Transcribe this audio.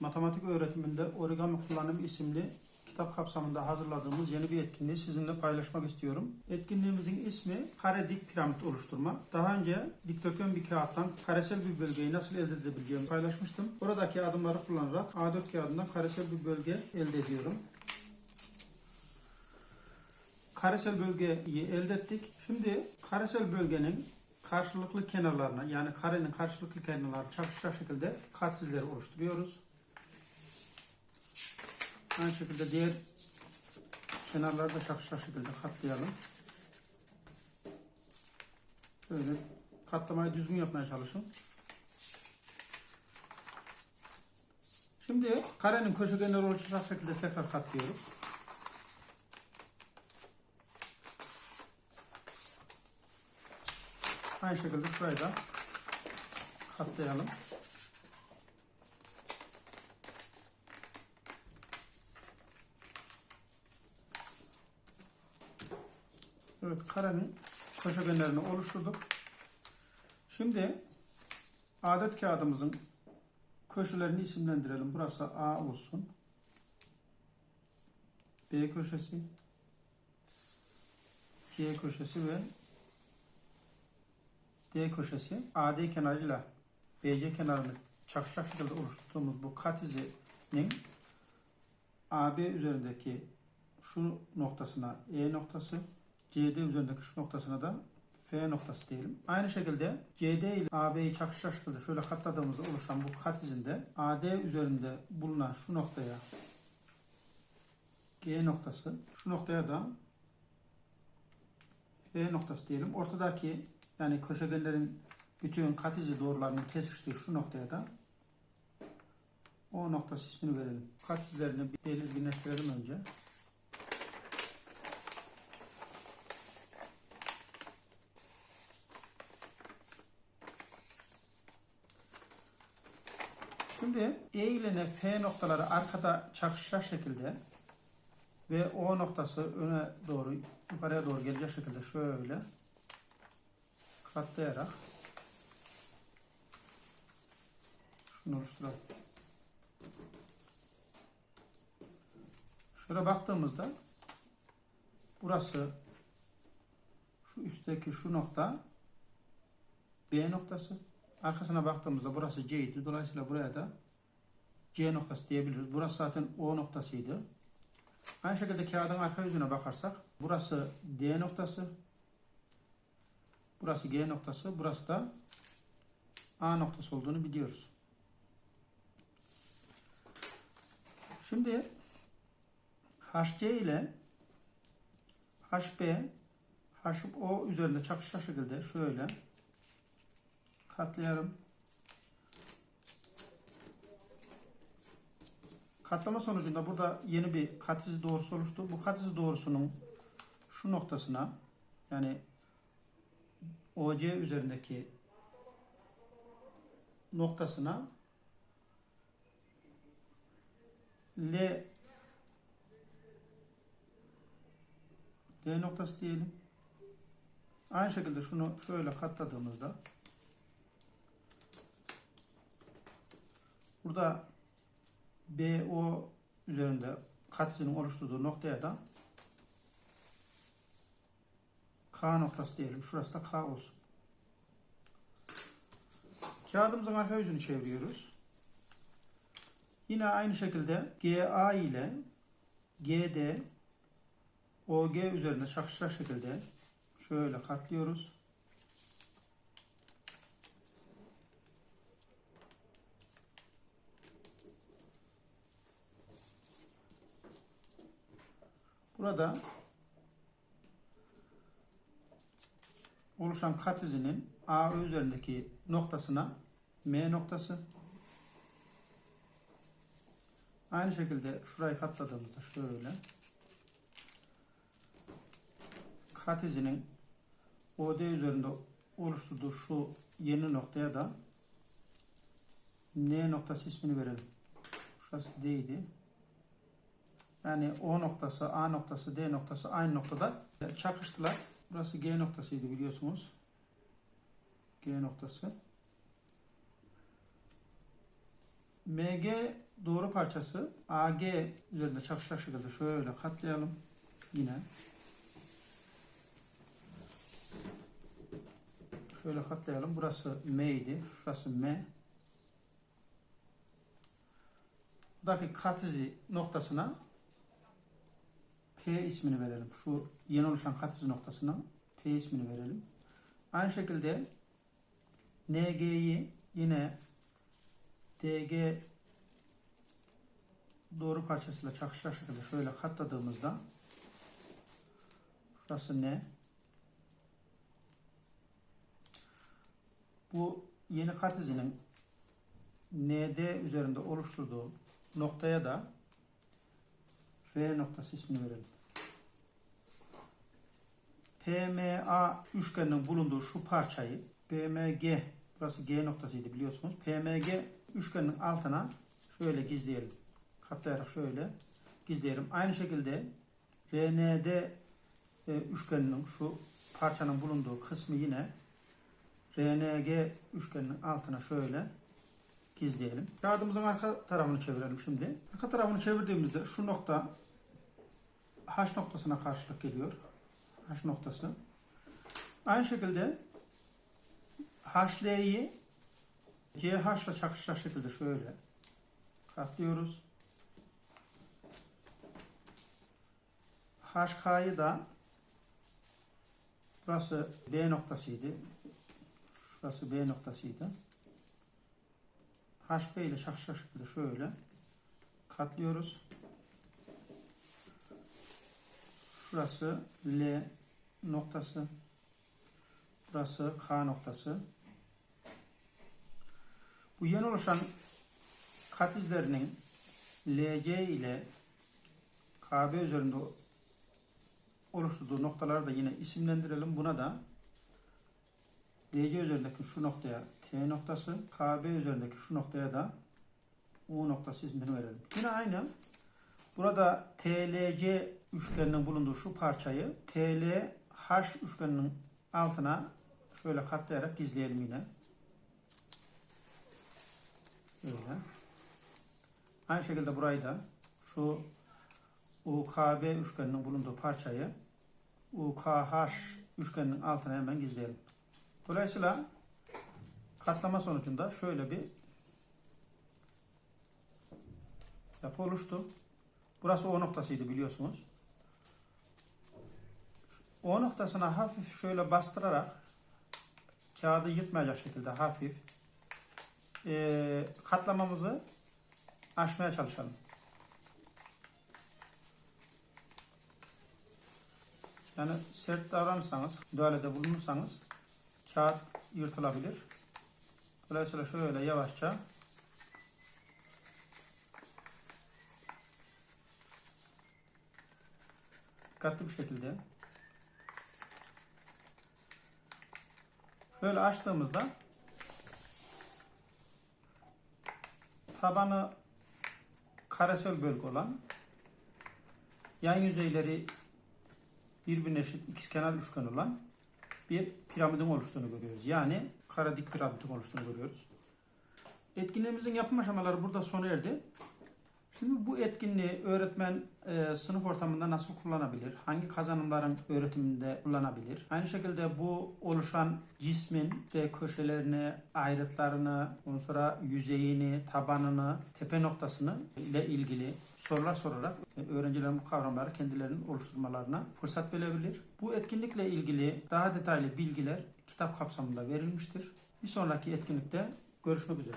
Matematik öğretiminde origami kullanım isimli kitap kapsamında hazırladığımız yeni bir etkinliği sizinle paylaşmak istiyorum. Etkinliğimizin ismi kare dik piramit oluşturma. Daha önce dikdörtgen bir kağıttan karesel bir bölgeyi nasıl elde edebileceğimi paylaşmıştım. Oradaki adımları kullanarak A4 kağıdından karesel bir bölge elde ediyorum. Karesel bölgeyi elde ettik. Şimdi karesel bölgenin karşılıklı kenarlarına yani karenin karşılıklı kenarlarına çakışacak şekilde katsizleri oluşturuyoruz. Aynı şekilde diğer kenarları da çakışacak şekilde katlayalım. Böyle katlamayı düzgün yapmaya çalışın. Şimdi karenin köşegenleri oluşacak şekilde tekrar katlıyoruz. Aynı şekilde şurayı da katlayalım. Evet karenin köşegenlerini oluşturduk. Şimdi adet kağıdımızın köşelerini isimlendirelim. Burası A olsun. B köşesi, C köşesi ve D köşesi AD kenarıyla BC kenarını çakışacak şekilde oluşturduğumuz bu kat izinin AB üzerindeki şu noktasına E noktası, CD üzerindeki şu noktasına da F noktası diyelim. Aynı şekilde CD ile AB'yi çakışacak şekilde şöyle katladığımızda oluşan bu kat izinde AD üzerinde bulunan şu noktaya G noktası, şu noktaya da H noktası diyelim. Ortadaki yani köşegenlerin bütün kat izi doğrularının kesiştiği şu noktaya da O noktası ismini verelim. Kat izlerini belirginleştirelim önce. Şimdi E ile F noktaları arkada çakışacak şekilde ve O noktası öne doğru yukarıya doğru gelecek şekilde şöyle katlayarak şunu oluşturalım. Şöyle baktığımızda burası şu üstteki şu nokta B noktası. Arkasına baktığımızda burası C idi. Dolayısıyla buraya da C noktası diyebiliriz. Burası zaten O noktasıydı. Aynı şekilde kağıdın arka yüzüne bakarsak burası D noktası. Burası G noktası. Burası da A noktası olduğunu biliyoruz. Şimdi HC ile HB HO üzerinde çakışacak şekilde şöyle katlayalım. Katlama sonucunda burada yeni bir kat izi doğrusu oluştu. Bu kat izi doğrusunun şu noktasına yani OC üzerindeki noktasına L D noktası diyelim. Aynı şekilde şunu şöyle katladığımızda burada BO üzerinde katsinin oluşturduğu noktaya da K noktası diyelim. Şurası da K olsun. Kağıdımızın arka yüzünü çeviriyoruz. Yine aynı şekilde GA ile GD OG üzerinde çakışacak şekilde şöyle katlıyoruz. Burada oluşan kat izinin A üzerindeki noktasına M noktası. Aynı şekilde şurayı katladığımızda şöyle kat izinin OD üzerinde oluşturduğu şu yeni noktaya da N noktası ismini verelim. Şurası D idi. Yani O noktası, A noktası, D noktası aynı noktada çakıştılar. Burası G noktasıydı biliyorsunuz. G noktası. MG doğru parçası AG üzerinde çakışacak şekilde şöyle katlayalım. Yine. Şöyle katlayalım. Burası M idi. Şurası M. Buradaki kat izi noktasına P ismini verelim. Şu yeni oluşan kat izi noktasına P ismini verelim. Aynı şekilde NG'yi yine DG doğru parçasıyla çakışacak şekilde şöyle katladığımızda şurası ne? Bu yeni kat izinin ND üzerinde oluşturduğu noktaya da R noktası ismini verelim. PMA üçgeninin bulunduğu şu parçayı PMG burası G noktasıydı biliyorsunuz. PMG üçgenin altına şöyle gizleyelim. Katlayarak şöyle gizleyelim. Aynı şekilde RND e, üçgeninin şu parçanın bulunduğu kısmı yine RNG üçgeninin altına şöyle gizleyelim. Kağıdımızın arka tarafını çevirelim şimdi. Arka tarafını çevirdiğimizde şu nokta H noktasına karşılık geliyor. H noktası. Aynı şekilde HL'yi CH ile çakışacak şekilde şöyle katlıyoruz. HK'yı da burası B noktasıydı. Şurası B noktasıydı. HP ile çakışacak şekilde şöyle katlıyoruz. Şurası L noktası. Burası K noktası. Bu yeni oluşan kat izlerinin LC ile KB üzerinde oluşturduğu noktaları da yine isimlendirelim. Buna da DC üzerindeki şu noktaya T noktası, KB üzerindeki şu noktaya da U noktası ismini verelim. Yine aynı. Burada TLC üçgeninin bulunduğu şu parçayı TLH üçgeninin altına şöyle katlayarak gizleyelim yine. Böyle. Aynı şekilde burayı da şu UKB üçgeninin bulunduğu parçayı UKH üçgeninin altına hemen gizleyelim. Dolayısıyla katlama sonucunda şöyle bir yapı oluştu. Burası O noktasıydı biliyorsunuz. O noktasına hafif şöyle bastırarak kağıdı yırtmayacak şekilde hafif e, katlamamızı aşmaya çalışalım. Yani sert davranırsanız, müdahalede bulunursanız kağıt yırtılabilir. Dolayısıyla şöyle yavaşça dikkatli bir şekilde şöyle açtığımızda tabanı karesel bölge olan yan yüzeyleri birbirine eşit ikizkenar üçgen olan bir piramidin oluştuğunu görüyoruz. Yani kara dik piramidin oluştuğunu görüyoruz. Etkinliğimizin yapım aşamaları burada sona erdi. Şimdi bu etkinliği öğretmen e, sınıf ortamında nasıl kullanabilir? Hangi kazanımların öğretiminde kullanabilir? Aynı şekilde bu oluşan cismin işte köşelerini, ayrıtlarını, ondan sonra yüzeyini, tabanını, tepe noktasını ile ilgili sorular sorarak e, öğrencilerin bu kavramları kendilerinin oluşturmalarına fırsat verebilir. Bu etkinlikle ilgili daha detaylı bilgiler kitap kapsamında verilmiştir. Bir sonraki etkinlikte görüşmek üzere.